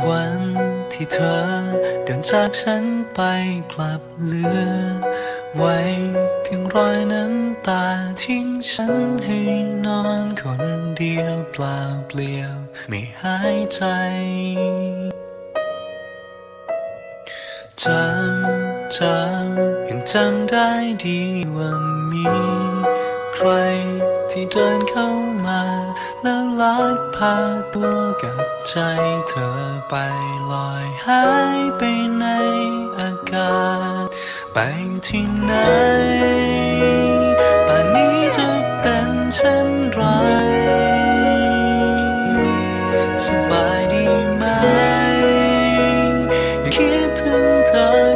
วันที่เธอเดินจากฉันไปกลับเหลือ ไว้เพียงรอยน้ำตาทิ้งฉันให้นอนคนเดียวเปล่าเปลี่ยว ไม่หายใจจำจำยังจำได้ดีว่ามี ใครที่เดินเข้ามา แล้วลักพาตัวกับใจเธอไปลอยหายไปในอากาศ ไปที่ไหนป่านนี้จะเป็นเช่นไรสบายดีไหมย่าคิดถึงเธอ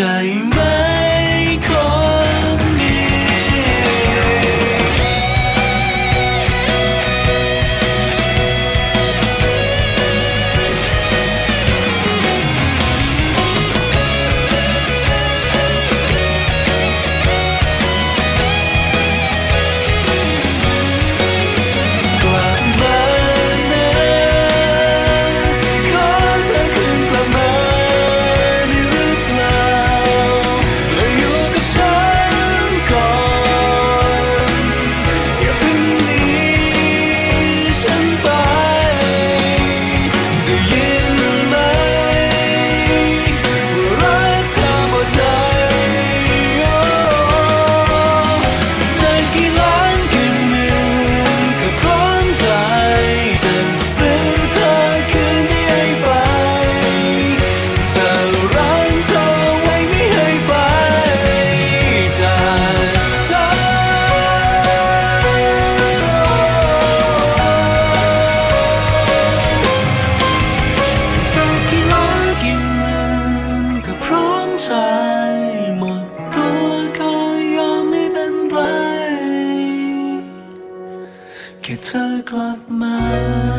下一班 กลับมา